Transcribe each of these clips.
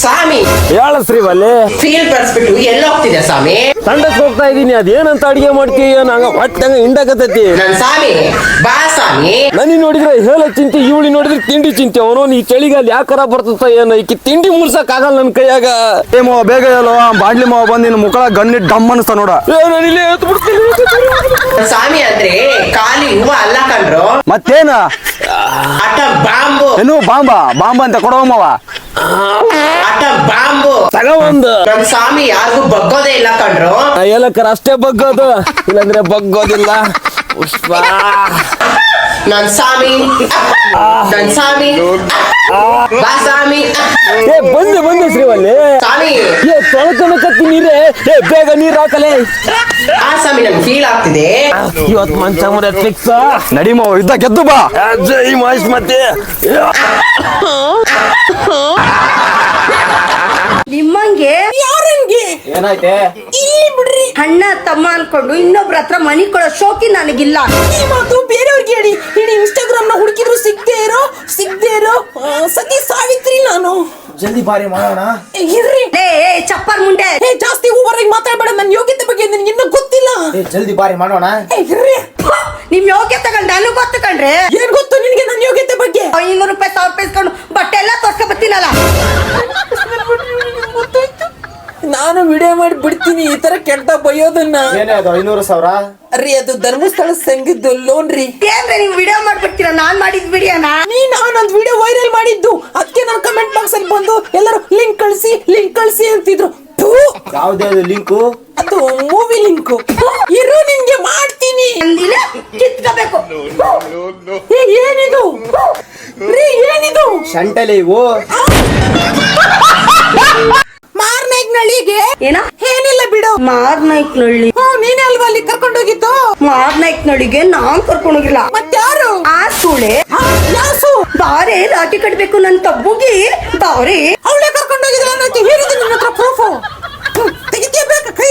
ಸ್ವಾಮಿ. ಹೇಳ ಶ್ರೀವಲ್ಲಿ ಫೀಲ್ ಬರ್ಸ್ಬಿಟ್ಟು ಎಲ್ಲ ಹೋಗ್ತಿದೆ ಸ್ವಾಮಿ? ತಂಡಕ್ಕೆ ಹೋಗ್ತಾ ಇದೀನಿ ಅದೇನಂತ ಅಡಿಗೆ ಮಾಡ್ತೀಯ? ನಂಗ ಹೊಟ್ಟೆ ಹಂಗ ಹಿಂಡಕತ್ತೈತಿ. ನನ್ ಸ್ವಾಮಿ ಬಾ ಸ್ವಾಮಿ. ನನಿ ನೋಡಿದ್ರೆ ಹೇಳ ಚಿಂತೆ ಇವಳಿ ನೋಡಿದ್ರೆ ತಿಂಡಿ ಚಿಂತೆ. ಅವನು ಈ ಚಳಿಗಾಲ ಯಾಕರ ಬರ್ತದ ಏನೋ ಈಕಿ ತಿಂಡಿ ಮುಳ್ಸಕ್ ಆಗಲ್ಲ ನನ್ ಕೈಯಾಗ. ಏ ಮಾವ ಬೇಗ ಹೇಳೋ. ಆ ಬಾಡ್ಲಿ ಮಾವ ಬಂದು ನಿನ್ನ ಮುಖ ಗಣ್ಣಿ ಡಮ್ ಅನಿಸ್ತಾ ನೋಡ. ಏ, ನಾನ್ ಇಲ್ಲೇ ಎದ್ದು ಬಿಡ್ತೀನಿ. ನನ್ ಸ್ವಾಮಿ ಅಂದ್ರೆ ಖಾಲಿ ಹೂವ ಅಲ್ಲ ಕಂಡ್ರು ಮತ್ತೇನ? ಆಟ ಬಾಂಬು. ಏನು ಬಾಂಬ? ಬಾಂಬ ಅಂತ ಕೊಡೋ ಮಾವ ಅಟ ಬಾಂಬು. ತಗೋ ಒಂದು. ನನ್ ಸ್ವಾಮಿ ಯಾರಿಗೂ ಬಗ್ಗೋದೇ ಇಲ್ಲ ಕಣ್ರು. ಏಲಕ್ಕರ ಅಷ್ಟೇ ಬಗ್ಗೋದು. ಇಲ್ಲಂದ್ರೆ ಬಗ್ಗೋದಿಲ್ಲ. ಪುಷ್ಪ. ನನ್ ಸ್ವಾಮಿ. ನನ್ ಸ್ವಾಮಿ. ಬಾ ಸ್ವಾಮಿ. ಏ ಬಂದು ಬಂದೆ ಶ್ರೀವಲ್ಲಿ. ಸ್ವಾಮಿ. ಏ ನೀರೇ. ಏ ಬೇಗ ನೀರ್ ಹಾಕಲೇ. ಆ ಸ್ವಾಮಿ ನನ್ ಫೀಲ್ ಆಗ್ತಿದೆ. ಇವತ್ತು ಮಂಚ ಮರ ಫಿಕ್ಸ್ ನಡಿ ಇದ್ದ ಗೆದ್ದು ಬಾ. ಜೈ ಮಹೇಶ್ ಮತ್ತೆ ನಿಮ್ಮಂಗೆ ಯಾರಂಗೆ ಏನಾಯ್ತೆ? ಇಲ್ಲಿ ಬಿಡ್ರಿ. ಅಣ್ಣ ತಮ್ಮ ಅನ್ಕೊಂಡು ಇನ್ನೊಬ್ರ ಹತ್ರ ಮನಿ ಕೊಡೋ ಶೋಕಿ ನನಗಿಲ್ಲ. ಈ ಮಾತು ಬೇರೆಯವ್ರಿಗೆ ಹೇಳಿ. ಹೇಳಿ ಇನ್ಸ್ಟಾಗ್ರಾಮ್ನ ಹುಡುಕಿದ್ರು ಸಿಗ್ದೇ ಇರೋ ಸಿಗ್ದೇ ಇರೋ ಆ, ಸತಿ ಸಾವಿತ್ರಿ ನಾನು. ಜಲ್ದಿ ಬಾರಿ ಮಾಡೋಣ. ಏ, ಇರ್ರಿ. ಲೇ ಏ ಚಪ್ಪರ್ ಮುಂಡೆ. ಏ ಜಾಸ್ತಿ ಓವರಾಗಿ ಮಾತಾಡಬೇಡ. ನನ್ನ ಯೋಗ್ಯತೆ ಬಗ್ಗೆ ನಿನ್ಗೆ ಇನ್ನೂ ಗೊತ್ತಿಲ್ಲ. ಏ ಜಲ್ದಿ ಬಾರಿ ಮಾಡೋಣ. ಏ ಇರ್ರಿ. ಫು, ನಿಮ್ ಯೋಗ್ಯತೆ ಕಂಡು ನನಗ್ ಗೊತ್ತು ಕಂಡ್ರೆ ಏನ್ ಗೊತ್ತು ನಿನ್ಗೆ ನನ್ನ ಯೋಗ್ಯತೆ ಬಗ್ಗೆ? ಐನೂರು ರೂಪಾಯಿ ಸಾವಿರ ರೂಪಾಯಿ ಇಸ್ಕೊಂಡು ಬಟ್ಟೆ ಎಲ್ಲ ತೋರ್ಸ್ಕೊ ಬರ್ತೀನಲ್ಲ ನಾನು ವಿಡಿಯೋ ಮಾಡಿ ಬಿಡ್ತೀನಿ ಈ ತರ ಕೆಟ್ಟ ಬೈಯೋದನ್ನ. ಏನೇ ಅದು ಐನೂರು ಸಾವಿರ? ರೀ ಅದು ಧರ್ಮಸ್ಥಳ ಸಂಘದ್ದು ಲೋನ್ ರೀ. ಏನ್ರಿ ನೀವು ವಿಡಿಯೋ ಮಾಡ್ಬಿಡ್ತೀರಾ? ನಾನ್ ಮಾಡಿದ್ ವಿಡಿಯೋನ ನೀ? ಒಂದು ವಿಡಿಯೋ ವೈರಲ್ ಮಾಡಿದ್ದು. ಅದಕ್ಕೆ ನಾನು ಕಮೆಂಟ್ ಬಾಕ್ಸ್ ಅಲ್ಲಿ ಬಂದು ಎಲ್ಲರೂ ಲಿಂಕ್ ಕಳಿಸಿ ಲಿಂಕ್ ಕಳಿಸಿ ಅಂತಿದ್ರು. ಥೂ, ಯಾವ್ದೇ ಲಿಂಕು ಅದು ಮೂವಿ ಲಿಂಕು ಇರು ನಿನ್ಗೆ ಮಾಡ್ತೀನಿ. ಅಂದಿನ ಕಿತ್ಕೋಬೇಕು. ಏ, ಏನಿದು? ರೀ ಏನಿದು? ಶಂಟಲೆ ಇವು? ಏನ? ಏನಿಲ್ಲ ಬಿಡು. ಮಾರ್ನಾಯ್ಕ್ನಳ್ಳಿ ಹ್ಞೂ ನೀನೇ ಅಲ್ವಾ ಅಲ್ಲಿ ಕರ್ಕೊಂಡೋಗಿದ್ದು? ಮಾರ್ನಾಯ್ಕ್ನಳ್ಳಿಗೆ ನಾನ್ ಕರ್ಕೊಂಡೋಗಿಲ್ಲ. ಮತ್ತಾರು ಆ ಸೂಳೆ ಆ, ಯಾಸು? ಬಾರೆ ರಾಖಿ ಕಟ್ಬೇಕು ನನ್ ತಬ್ಬುಗಿ. ಬಾರೆ. ಅವಳೇ ಕರ್ಕೊಂಡೋಗಿದ್ರೆ ಅನ್ನೋಕೆ ಹೇಳಿದ್ದೀನಿ ನಿನ್ನ ಹತ್ರ ಪ್ರೂಫು ಕೈ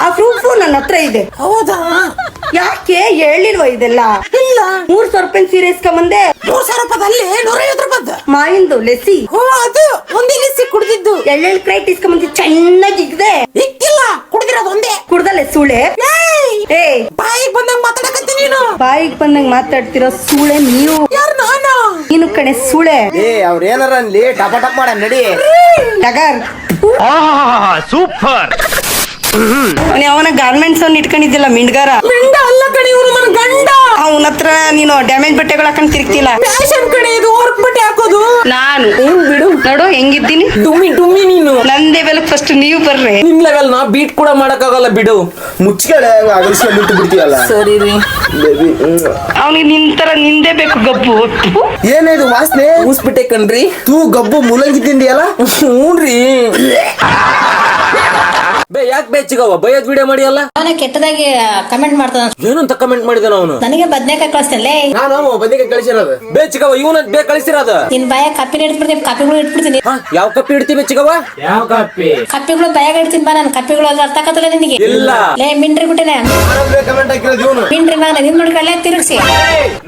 ಆ ಪ್ರೂಫ್ ನನ್ನ ಹತ್ರ ಇದೆ. ಹೌದಾ? ಯಾಕೆ ಹೇಳಿಲ್ವ ಇದೆಲ್ಲ? ಇಲ್ಲ ಮೂರ್ ಸಾವಿರ ರೂಪಾಯಿ ಸೀರೆ ಇಸ್ಕೊಂಬಂದೆ. ಮೂರ್ ಸಾವಿರ ರೂಪಾಯಿದಲ್ಲಿ ನೂರೈವತ್ತು ರೂಪಾಯಿ ಮಾಯಿಂದು ಲೆಸಿ ಹೋ ಅದು. ಒಂದೇ ಲೆಸಿ ಕುಡ್ದಿದ್ದು. ಎಳ್ಳೆಳ್ ಕ್ರೈಟ್ ಇಸ್ಕೊಂಬಂದಿ ಚೆನ್ನಾಗಿ ಇಗ್ದೆ ಇಕ್ಕಿಲ್ಲ ಕುಡ್ದಿರೋದು ಒಂದೇ. ಕುಡ್ದಲೆ ಸೂಳೆ ಏಯ್! ಏ. ಬಾಯಿಗೆ ಬಂದಂಗ ಮಾತಾಡಕತ್ತಿ ನೀನು. ಬಾಯಿಗೆ ಬಂದಂಗ್ ಮಾತಾಡ್ತಿರೋ ಸೂಳೆ ನೀವು. ಯಾರು ನಾನು? ನೀನು ಕಣೆ ಸೂಳೆ. ಏ ಅವ್ರ ಏನಾರ ಅನ್ಲಿ ಟಪ ಟಪ್ ಮಾಡ ನಡಿ. ಟಗರ್. ಸೂಪರ್. ಅವನ ಗಾರ್ಮೆಂಟ್ಸ್ ಅವ್ನ ಇಟ್ಕೊಂಡಿದ್ದಿಲ್ಲ ಮಿಂಡ್ಗಾರ? ಮಿಂಡ ಅಲ್ಲ ಕಣಿ ಇವ್ರು ನನ್ನ ಗಂಡ. ಅವನ ಹತ್ರ ನೀನು ಡ್ಯಾಮೇಜ್ ಬಟ್ಟೆಗಳು ಹಾಕೊಂಡ್ ಫ್ಯಾಷನ್ ಕಣಿ ಇದು ವರ್ಕ್ ಬಟ್ಟೆ ಹಾಕೋದು. ನಾನು. ಏನ್ ಬಿಡು. ನೋಡು ಹೆಂಗಿದ್ದೀನಿ? ಡುಮ್ಮಿ ಡುಮ್ಮಿ ನೀನು. ನಂದೇ ಬೆಲೆ ಫಸ್ಟ್ ನೀವು ಬರ್ರಿ. ನಿಮ್ ಲೆವೆಲ್ ನಾ ಬೀಟ್ ಕೂಡ ಮಾಡಕ್ಕಾಗಲ್ಲ ಬಿಡು. ಅಗಲ್ಸ್ಕೊಂಡ್ ಬಿಟ್ಟು ಬಿಡ್ತೀಯಲ್ಲ ಸರಿ ರೀ. ಬೇಬಿ ಅವನಿಗೆ ನಿನ್ ತರ ನಿಂದೇ ಬೇಕು ಗಬ್ಬು. ಏನಿದು ವಾಸನೆ? ಮುಸ್ಬಿಟ್ಟೆ ಕಣ್ರಿ. ತೂ ಗಬ್ಬು ಮೂಲಂಗಿ ತಿಂದಿಯಲ್ಲ ಹ್ಞೂನ್ರಿ. ಬೇ ಯಾಕೆ ಬೇಚಿಗವ ಬೈಯದ್ ವಿಡಿಯೋ ಮಾಡಿಯಲ್ಲ? ಅವನ ಕೆಟ್ಟದಾಗಿ ಕಮೆಂಟ್ ಮಾಡ್ತಾನ. ಏನಂತ ಕಮೆಂಟ್ ಮಾಡಿದಾನ ಅವನು? ನನಗೆ ಬದ್ನೇಕಾಯಿ ಕಳಿಸ್ತಲ್ಲೇ ನಾನು ಬಂದಿಗೆ ಕಳಿಸಿರೋದು. ಬೇಚಿಗವ ಇವನ ಬೇ ಕಳಿಸಿರೋದು. ನಿನ್ ಬಾಯ ಕಪ್ಪಿನ ಇಟ್ಬಿಡ್ತೀನಿ ಕಪ್ಪಿಗಳು ಇಟ್ಬಿಡ್ತೀನಿ ಹಾ, ಯಾವ ಕಪ್ಪಿ ಇಡ್ತಿ ಬೇಚಿಗವ ಕಪ್ಪಿಗಳು ಬಾಯಾಗ ಇಡ್ತೀನಿ ಬಾ ನಾನು ಕಪ್ಪಿಗಳು ಅದು ಅರ್ಥ ಆಗತ್ತಲ್ಲ ನಿನಗೆ? ಇಲ್ಲ. ಲೇ ಮಿಂಡ್ರಿ ಬಿಟ್ಟಿನ. ಕಮೆಂಟ್ ಹಾಕಿರೋದು ಇವನು. ಮಿಂಡ್ರಿ ಮಗ ನಿನ್ ನೋಡ್ಕೊಳ್ಳೆ ತಿರುಗಿಸಿ.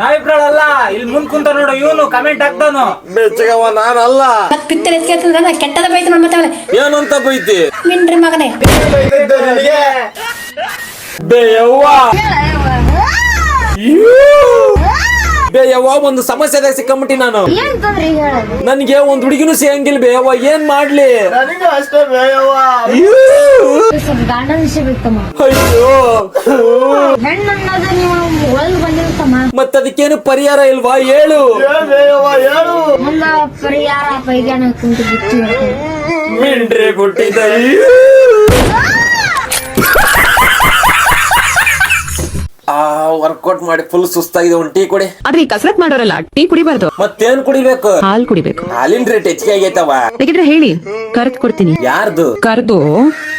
ನಾವಿಬ್ರಲ್ಲ ಇಲ್ಲಿ ಮುಂದ್ ಕುಂತ ನೋಡು ಇವನು ಕಮೆಂಟ್ ಹಾಕ್ತಾನು ಬೇಚಿಗವ ನಾನಲ್ಲ. ಮತ್ ಪಿತ್ತರ್ ಎತ್ಕೊಂತಂದ್ರೆ ನಾ ಕೆಟ್ಟದ ಬೈತು ನೋಡ್ ಮತ್ತೆ ಏನಂತ ಬೈತಿ? ಮಿಂಡ್ರಿ ಮಗನೇ. ನನಗೆ. ಬೇ ಯವ್ವ ಬೇ ಯವ್ವ ಒಂದು ಸಮಸ್ಯೆದಾಗ ಸಿಕ್ಕಂಬಿಟ್ಟಿ ನಾನು. ನನ್ಗೆ ಒಂದ್ ಹುಡುಗಿನೂ ಸಿಗಂಗಿಲ್ಲ ಬೇಯವ್ವ ಏನ್ ಮಾಡ್ಲಿ? ಮತ್ತ ಬೇಯವ್ವ. ಅಯ್ಯೋ. ಮತ್ತದಕ್ಕೇನು ಪರಿಹಾರ ಇಲ್ವಾ? ಹೇಳು. ಬೇಯವ್ವ ಪರಿಹಾರ ಮಿಂಡ್ರೆ ಹುಟ್ಟಿದ ಆ ವರ್ಕೌಟ್ ಮಾಡಿ ಫುಲ್ ಸುಸ್ತಾಗಿದೆ ಒಂದು ಟೀ ಕುಡಿ. ಆದ್ರೆ ಈ ಕಸರತ್ ಮಾಡೋರಲ್ಲ ಟೀ ಕುಡಿಬಾರ್ದು. ಮತ್ತೇನ್ ಕುಡಿಬೇಕು? ಹಾಲ್ ಕುಡಿಬೇಕು. ಹಾಲಿನ ರೇಟ್ ಹೆಚ್ಚಿಗೆ ಆಗೈತವ ಬೇಕಿದ್ರೆ ಹೇಳಿ ಕರ್ದ್ ಕೊಡ್ತೀನಿ. ಯಾರ್ದು? ಕರೆದು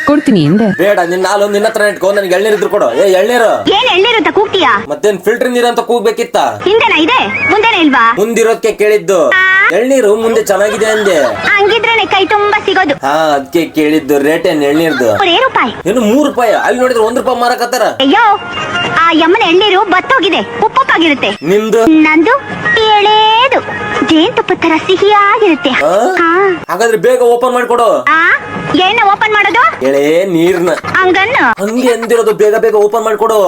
ಕೊಡ್ತೀನಿ ಹಿಂದೆ ಬೇಡ ನಿನ್ನ ಹಾಲು ನಿನ್ನ ಹತ್ರ ಇಟ್ಕೊ ನನ್ಗೆ ಎಳ್ನೀರ್ ಇದ್ರು ಕೊಡು. ಏ ಎಳ್ನೀರು? ಏನ್ ಎಳ್ಳಿರುತ್ತ ಕೂಗ್ತೀಯಾ? ಮತ್ತೇನ್ ಫಿಲ್ಟರ್ ನೀರ್ ಅಂತ ಕೂಗ್ಬೇಕಿತ್ತ? ಹಿಂದೆನ ಇದೆ? ಮುಂದೆನೇ ಇಲ್ವಾ? ಮುಂದಿರೋದ್ಕೆ ಕೇಳಿದ್ದು. ಎಳ್ನೀರು ಮುಂದೆ ಚೆನ್ನಾಗಿದೆ ಅಂದೆ. ಹಂಗಿದ್ರೆ ಕೈ ತುಂಬಾ ಸಿಗೋದು. ಹಾ ಅದಕ್ಕೆ ಕೇಳಿದ್ದು ರೇಟ್ ಏನ್ ಎಳ್ನೀರ್ದು? ಮೂರೇ ರೂಪಾಯಿ? ಏನು ಮೂರ್ ರೂಪಾಯಿ? ಅಲ್ಲಿ ನೋಡಿದ್ರೆ ಒಂದ್ ರೂಪಾಯಿ ಮಾರಕತ್ತಾರ. ಅಯ್ಯೋ ಆ ಯಮ್ಮನ ಎಳ್ನೀರು ಬತ್ತೋಗಿದೆ. ಉಪ್ಪುಪ್ಪಾಗಿರುತ್ತೆ ನಿಮ್ದು? ನಂದು ಎಳೇದು. ಜೇನ್ತುಪ್ಪ ತರ ಸಿಹಿಯಾಗಿರುತ್ತೆ. ಆ? ಹಾ. ಹಾಗಾದ್ರೆ ಬೇಗ ಓಪನ್ ಮಾಡ್ಕೊಡು. ಆ ಏನ ಓಪನ್ ಮಾಡೋದು? ಎಳೆ ನೀರ್ನ. ಹಂಗನ್ನು? ಹಂಗೆ ಅಂದಿರೋದು ಬೇಗ ಬೇಗ ಓಪನ್ ಮಾಡ್ಕೊಡು.